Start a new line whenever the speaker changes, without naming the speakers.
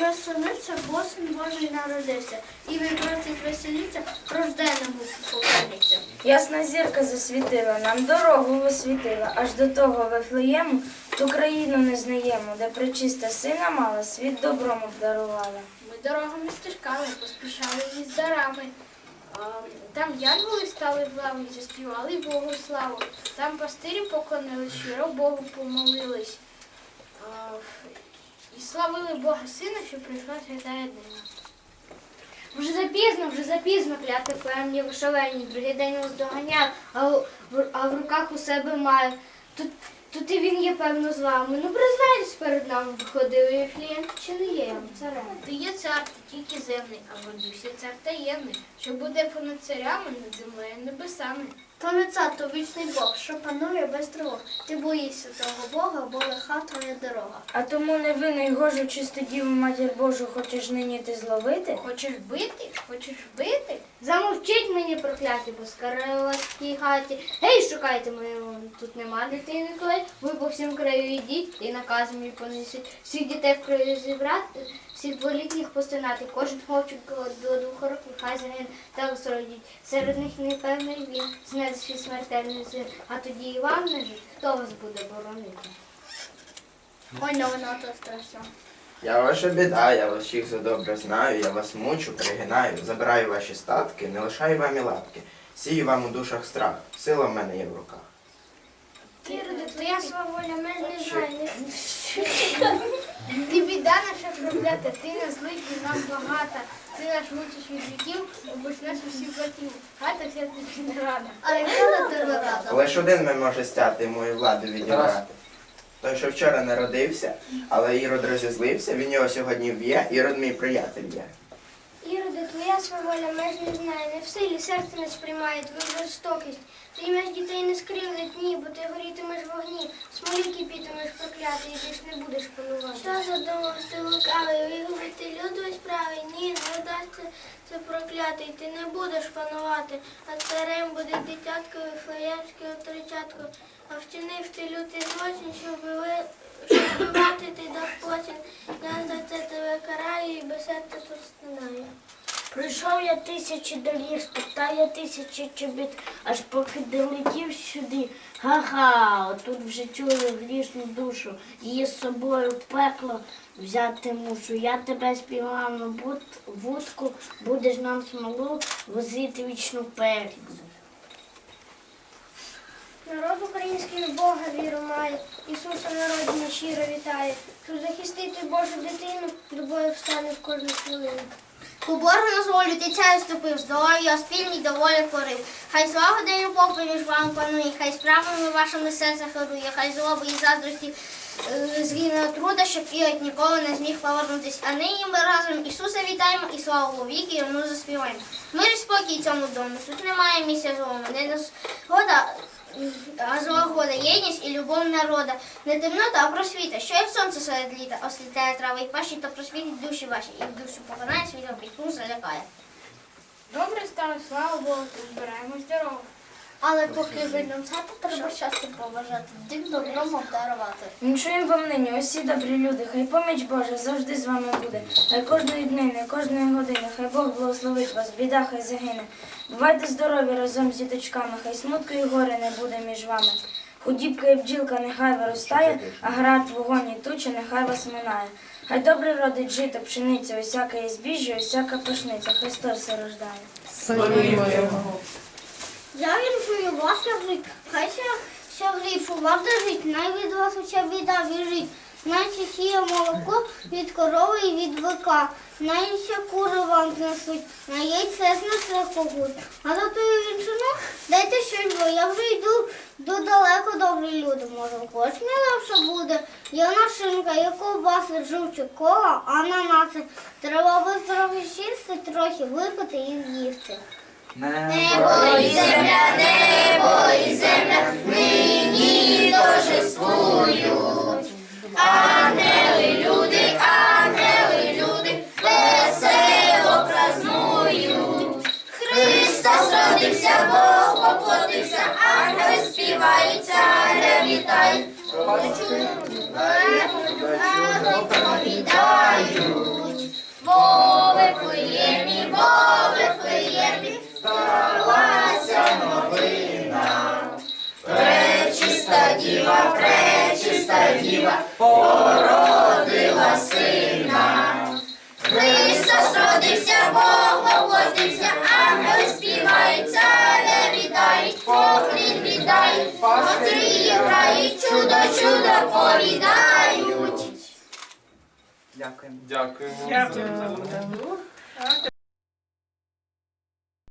він звеселиться, бо син Божий народився. І ви просить веселіться, рожденому поклоніться.
Ясна зірка засвітила, нам дорогу освітила, аж до того Вифлеєму, ту країну не знаємо, де причиста сина мала, світ добром обдарувала.
Ми дорогами стежками поспішали із дарами. Там янголи стали в лаві, заспівали Богу славу. Там пастирі поклонились, щиро Богу помолились. І славили Бога Сина, що прийшла свята днина.
Вже запізно, вже запізно кляти певні шалені. Другий день вас доганяв, а, в- в- а в руках у себе маю. Тут, тут і він є, певно, з вами. Ну, признайтесь перед нами, виходив Єфлієм, чи не є я царем?
Ти є цар, ти тільки земний, а водуся цар таємний, що буде понад царями над землею небесами.
То не цар, то вічний Бог, що панує без тривог. Ти боїшся того Бога, бо лиха твоя дорога.
А тому невинний гожу чисту діву матір Божу хочеш нині ти зловити?
Хочеш бити? Хочеш бити?
Замовчіть мені прокляти, бо вас хаті. Гей, шукайте мене, тут нема дитини коли. Ви по всім краю йдіть і наказ мій понесіть. Всіх дітей в краю зібрати, всіх дволітніх постинати. Кожен хлопчик до двох років, хай загине так зродіть. Серед них непевний він, свій смертельний син. А тоді і вам не жить, хто вас буде боронити?
Ой, не воно то страшно.
Я ваша біда, я вас всіх задобре знаю, я вас мучу, пригинаю, забираю ваші статки, не лишаю вам і лапки. Сію вам у душах страх, сила в мене є в руках.
Іроди, твоя сваволя, ми не знаємо.
Ти біда наша проклята, ти не злий, ти нам багата. Ти наш мучиш від віків, обуч нас усіх братів. Хата вся тобі не рада.
А яка на тебе рада?
Лиш один ми може стяти мою владу відібрати. Той, що вчора народився, але Ірод розізлився, він його сьогодні вб'є, Ірод мій приятель є.
Іроди, твоя сваволя, меж не знає, не в силі серце не сприймає твою жорстокість. Ти ім'я дітей не скривдить, ні, бо ти горітимеш в вогні, смолі кипітимеш проклятий, і більш не будеш ти лукавий, вигубити люду справи? Ні, не вдасться це проклятий, ти не будеш панувати, а царем буде дитятко флоємською тричатко. А вчинив ти лютий злочин, щоб вбивати ти дав почин. Я за це тебе караю і без серця тут стинаю.
Прийшов я тисячі доріг, спитав я тисячі чобіт, аж поки долетів сюди. Ха-ха, отут вже чую грішну душу, її з собою пекло взяти мушу. Я тебе співав на вудку, будеш нам смолу возити вічну перець.
Народ український в Бога віру має, Ісуса народження щиро вітає, щоб захистити Божу дитину, до бою встане в кожну хвилину.
Богу на волю ти царю ступив, здолаю спільний доволі порив. Хай слава день Бог між вами панує, хай справами вашими серце хвилює, хай злоби і заздрості згине труда, щоб Ірод ніколи не зміг повернутись. А нині ми разом Ісуса вітаємо і славу віки йому заспіваємо. Мир і спокій цьому дому, тут немає місця злому, не згода, а злагода, єдність і любов народа. Не темнота, а просвіта, що як сонце серед літа освітляє трави і пащі, то просвітить душі ваші, і в душу поконає світом пітьму залякає.
Добре стало, слава Богу, збираємось дорогу.
Але поки ви нам сати, треба щастя поважати, дим добром обдарувати.
Віншуємо вам нині, усі добрі люди, хай поміч Божа завжди з вами буде. Хай кожної днини, кожної години, хай Бог благословить вас, біда хай загине. Бувайте здорові разом з діточками, хай смутку і горе не буде між вами. Худібка і бджілка нехай виростає, а град, вогонь і туча нехай вас минає. Хай добре родить жито, пшениця, усяка є збіжжя, усяка пашниця, Христос рождає.
Славімо його.
Я віршую вас жить, хай ся, ся грішу вас жить, най від вас уся біда біжить. Наче сіє молоко від корови і від бика, найся кури вам знесуть, на яйце знесе когут. А за тою вінчину дайте щось, бо я вже йду до далеко добрі люди. Може, хоч мілевше буде. Є нашинка, є ковбаси, жовчі кола, ананаси. Треба би трохи чисти, трохи випити і з'їсти.
Небо
і земля, небо і земля, нині торжествують. Ангели, люди, ангели, люди, весело празнують. Христос родився, Бог поплотився, ангели співають, царя вітають. Діва, породила сина. Христос родився, Бог воплотився, ангели співають, царя вітають, поклін віддають, острі грають, чудо, чудо повідають.
Дякуємо.
Дякуємо.